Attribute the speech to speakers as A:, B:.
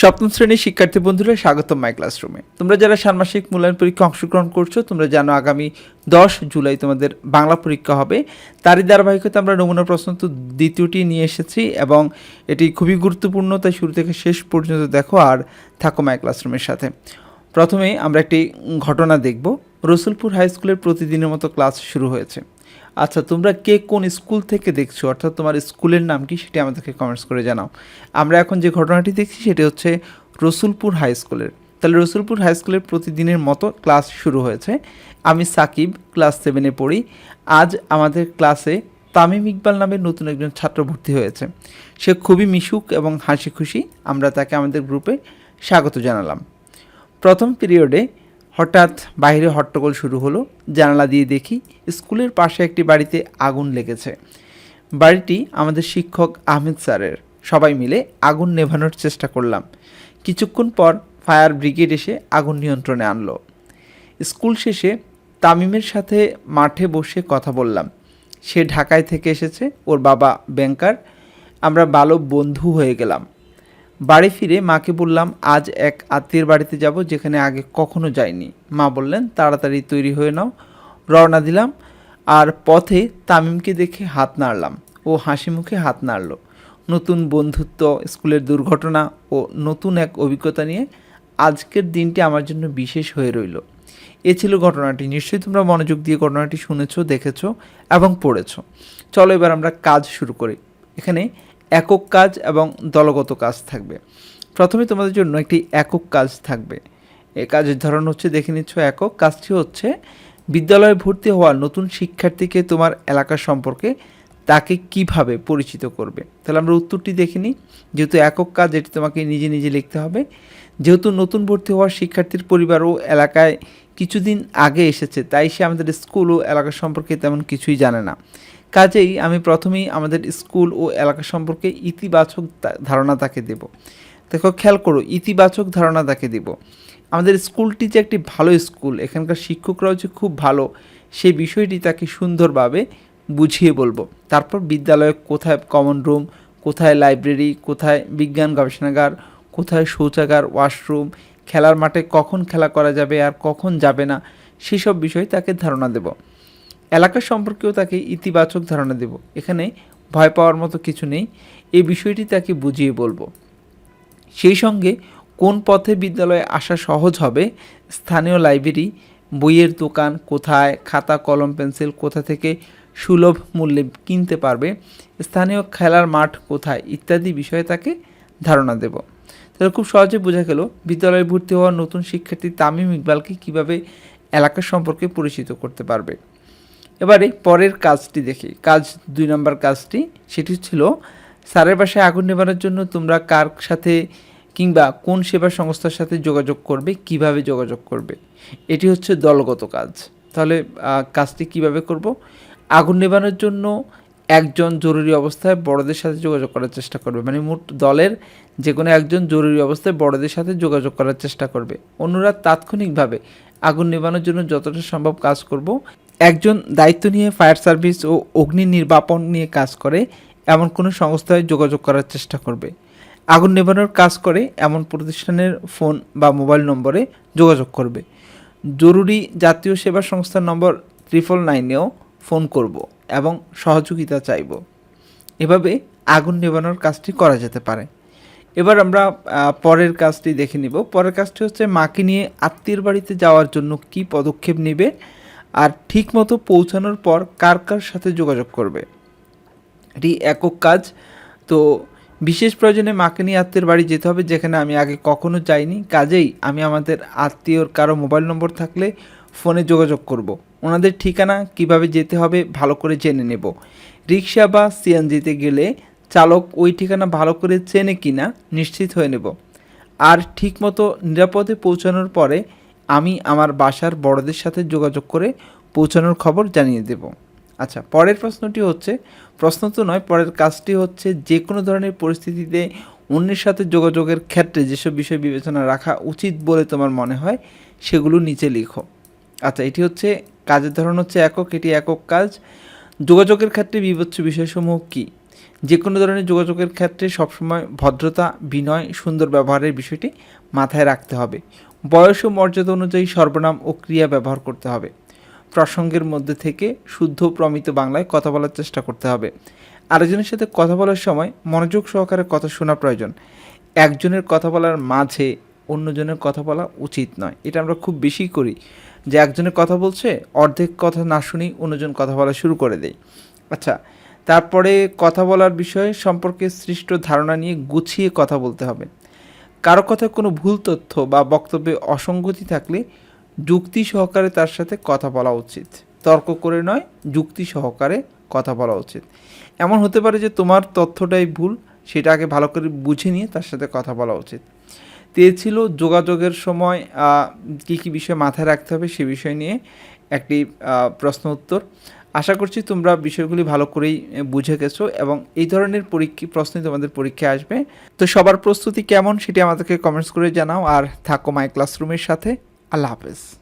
A: সপ্তম শ্রেণির শিক্ষার্থী বন্ধুরা, স্বাগতম মাই ক্লাসরুমে তোমরা যারা ষান্মাসিক মূল্যায়ন পরীক্ষা অংশগ্রহণ করছ, তোমরা জানো আগামী দশ জুলাই তোমাদের বাংলা পরীক্ষা হবে। তারই ধারাবাহিকতা আমরা নমুনা প্রশ্ন তো দ্বিতীয়টি নিয়ে এসেছি এবং এটি খুবই গুরুত্বপূর্ণ, তাই শুরু থেকে শেষ পর্যন্ত দেখো আর থাকো মাই ক্লাসরুমের সাথে। প্রথমে আমরা একটি ঘটনা দেখব। রসুলপুর হাই স্কুলের প্রতিদিনের মতো ক্লাস শুরু হয়েছে। আচ্ছা তোমরা কে কোন স্কুল থেকে দেখছ? অর্থাৎ তোমার স্কুলের নাম কি সেটি আমাদেরকে কমেন্টস করে জানাও। আমরা এখন যে ঘটনাটি দেখছি সেটি হচ্ছে রসুলপুর হাই স্কুলের তাহলে রসুলপুর হাই স্কুলের প্রতিদিনের মতো ক্লাস শুরু হয়েছে। আমি সাকিব ক্লাস সেভেনে পড়ি। আজ আমাদের ক্লাসে তামিম ইকবাল নামে নতুন একজন ছাত্র ভর্তি হয়েছে। সে খুবই মিশুক এবং হাসি খুশি আমরা তাকে আমাদের গ্রুপে স্বাগত জানালাম। প্রথম পিরিয়ডে হঠাৎ বাইরে হট্টগোল শুরু হলো। জানালা দিয়ে দেখি স্কুলের পাশে একটি বাড়িতে আগুন লেগেছে। বাড়িটি আমাদের শিক্ষক আহমেদ স্যারের। সবাই মিলে আগুন নেভানোর চেষ্টা করলাম। কিছুক্ষণ পর ফায়ার ব্রিগেড এসে আগুন নিয়ন্ত্রণে আনলো। স্কুল শেষে তামিমের সাথে মাঠে বসে কথা বললাম। সে ঢাকায় থেকে এসেছে, ওর বাবা ব্যাংকার। আমরা ভালো বন্ধু হয়ে গেলাম। বাড়ি ফিরে মাকে বললাম, আজ এক আত্মীয়ের বাড়িতে যাব, যেখানে আগে কখনো যাইনি। মা বললেন, তাড়াতাড়ি তৈরি হয়ে নাও। রওনা দিলাম আর পথে তামিমকে দেখে হাত নাড়লাম। ও হাসি মুখে হাত নাড়ল। নতুন বন্ধুত্ব, স্কুলের দুর্ঘটনা ও নতুন এক অভিজ্ঞতা নিয়ে আজকের দিনটি আমার জন্য বিশেষ হয়ে রইল। এ ছিল ঘটনাটি। নিশ্চয়ই তোমরা মনোযোগ দিয়ে ঘটনাটি শুনেছো, দেখেছ এবং পড়েছ। চলো এবার আমরা কাজ শুরু করি। এখানে একক কাজ এবং দলগত কাজ থাকবে। প্রথমে তোমাদের জন্য একটি একক কাজ থাকবে। এ কাজের ধরন হচ্ছে, দেখে নিচ্ছ, একক। কাজটি হচ্ছে, বিদ্যালয়ে ভর্তি হওয়া নতুন শিক্ষার্থীকে তোমার এলাকা সম্পর্কে তাকে কীভাবে পরিচিত করবে। তাহলে আমরা উত্তরটি দেখে নিই। যেহেতু একক কাজ, এটি তোমাকে নিজে নিজে লিখতে হবে। যেহেতু নতুন ভর্তি হওয়া শিক্ষার্থীর পরিবার ও এলাকায় কিছুদিন আগে এসেছে, তাই সে আমাদের স্কুল ও এলাকা সম্পর্কে তেমন কিছুই জানে না। কাজেই আমি প্রথমেই আমাদের স্কুল ও এলাকা সম্পর্কে ইতিবাচক ধারণা তাকে দেব। দেখো, খেয়াল করো, ইতিবাচক ধারণা তাকে দেব। আমাদের স্কুলটি যে একটি ভালো স্কুল, এখানকার শিক্ষকরাও যে খুব ভালো সেই বিষয়টি তাকে সুন্দরভাবে বুঝিয়ে বলব। তারপর বিদ্যালয়ে কোথায় কমন রুম কোথায় লাইব্রেরি কোথায় বিজ্ঞান গবেষণাগার, কোথায় শৌচাগার ওয়াশরুম খেলার মাঠে কখন খেলা করা যাবে আর কখন যাবে না, সেসব বিষয়ে তাকে ধারণা দেব। এলাকা সম্পর্কেও তাকে ইতিবাচক ধারণা দেব। এখানে ভয় পাওয়ার মতো কিছু নেই। এই বিষয়টি তাকে বুঝিয়ে বলব। সেই সঙ্গে কোন পথে বিদ্যালয়ে আসা সহজ হবে, স্থানীয় লাইব্রেরি, বইয়ের দোকান কোথায়, খাতা, কলম, পেন্সিল কোথা থেকে সুলভ মূল্যে কিনতে পারবে, স্থানীয় খেলার মাঠ কোথায় ইত্যাদি বিষয়ে তাকে ধারণা দেব। তাহলে খুব সহজে বোঝা গেল, বিদ্যালয়ে ভর্তি হওয়া নতুন শিক্ষার্থী তামিম ইকবালকে কীভাবে এলাকা সম্পর্কে পরিচিত করতে পারবে। এবারে পরের কাজটি দেখি। কাজ দুই নম্বর কাজটি, সেটি ছিল স্যারের বাসায় আগুন নেভানোর জন্য তোমরা কার সাথে কিংবা কোন সেবা সংস্থার সাথে যোগাযোগ করবে, কীভাবে যোগাযোগ করবে? এটি হচ্ছে দলগত কাজ। তাহলে কাজটি কীভাবে করব? আগুন নেভানোর জন্য একজন জরুরি অবস্থায় বড়দের সাথে যোগাযোগ করার চেষ্টা করবে। মানে মোট দলের যে কোনো একজন জরুরি অবস্থায় বড়দের সাথে যোগাযোগ করার চেষ্টা করবে। অন্যরা তাৎক্ষণিকভাবে আগুন নেভানোর জন্য যতটা সম্ভব কাজ করব একজন দায়িত্ব নিয়ে ফায়ার সার্ভিস ও অগ্নি নির্বাপন নিয়ে কাজ করে, এমন কোনো সংস্থায় যোগাযোগ করার চেষ্টা করবে। আগুন নেভানোর কাজ করে, এমন প্রতিষ্ঠানের ফোন বা মোবাইল নম্বরে যোগাযোগ করবে। জরুরি জাতীয় সেবা সংস্থার নম্বর ট্রিপল নাইনেও ফোন করব এবং সহযোগিতা চাইব। এভাবে আগুন নেভানোর কাজটি করা যেতে পারে। এবার আমরা পরের কাজটি দেখে নিব। পরের কাজটি হচ্ছে মাকে নিয়ে আত্মীয়ের বাড়িতে যাওয়ার জন্য কি পদক্ষেপ নেবে আর ঠিকমতো পৌঁছানোর পর কার কার সাথে যোগাযোগ করবে। এটি একক কাজ। তো বিশেষ প্রয়োজনে মাকে নিয়ে আত্মীয়ের বাড়ি যেতে হবে, যেখানে আমি আগে কখনো যাইনি। কাজেই আমি আমাদের আত্মীয়র কারও মোবাইল নম্বর থাকলে ফোনে যোগাযোগ করব। ওনাদের ঠিকানা, কীভাবে যেতে হবে, ভালো করে জেনে নেব। রিক্সা বা সিএনজিতে গেলে চালক ওই ঠিকানা ভালো করে চেনে কিনা নিশ্চিত হয়ে নেব। আর ঠিকমতো নিরাপদে পৌঁছানোর পরে আমি আমার বাসার বড়দের সাথে যোগাযোগ করে পৌঁছানোর খবর জানিয়ে দেব। আচ্ছা পরের প্রশ্নটি হচ্ছে, প্রশ্ন তো নয়, পরের কাজটি হচ্ছে যে কোনো ধরনের পরিস্থিতিতে অন্যের সাথে যোগাযোগের ক্ষেত্রে যেসব বিষয় বিবেচনা রাখা উচিত বলে তোমার মনে হয়, সেগুলো নিচে লিখো। আচ্ছা এটি হচ্ছে, কাজের ধরন হচ্ছে একক, এটি একক কাজ। যোগাযোগের ক্ষেত্রে বিবেচ্য বিষয়সমূহ কী? যে কোনো ধরনের যোগাযোগের ক্ষেত্রে সবসময় ভদ্রতা, বিনয়, সুন্দর ব্যবহারের বিষয়টি মাথায় রাখতে হবে। বয়স ও মর্যাদা অনুযায়ী সর্বনাম ও ক্রিয়া ব্যবহার করতে হবে। প্রসঙ্গের মধ্যে থেকে শুদ্ধ প্রমিত বাংলায় কথা বলার চেষ্টা করতে হবে। আরেকজনের সাথে কথা বলার সময় মনোযোগ সহকারে কথা শোনা প্রয়োজন। একজনের কথা বলার মাঝে অন্যজনের কথা বলা উচিত নয়। এটা আমরা খুব বেশি করি যে একজনের কথা বলছে, অর্ধেক কথা না শুনেই অন্যজন কথা বলা শুরু করে দেয়। আচ্ছা তারপরে কথা বলার বিষয়ে সম্পর্কে সৃষ্ট ধারণা নিয়ে গুছিয়ে কথা বলতে হবে। কারও কথায় কোনো ভুল তথ্য বা বক্তব্যে অসঙ্গতি থাকলে যুক্তি সহকারে তার সাথে কথা বলা উচিত। তর্ক করে নয়, যুক্তি সহকারে কথা বলা উচিত। এমন হতে পারে যে তোমার তথ্যটাই ভুল, সেটা আগে ভালো করে বুঝে নিয়ে তার সাথে কথা বলা উচিত। তো ছিল যোগাযোগের সময় কী কী বিষয় মাথায় রাখতে হবে সে বিষয় নিয়ে একটি প্রশ্ন উত্তর। আশা করছি তোমরা বিষয়গুলি ভালো করেই বুঝে গেছো এবং এই ধরনের পরীক্ষা, প্রশ্নই তোমাদের পরীক্ষায় আসবে। তো সবার প্রস্তুতি কেমন সেটি আমাদেরকে কমেন্টস করে জানাও আর থাকো মাই ক্লাসরুমের সাথে। আল্লাহ হাফেজ।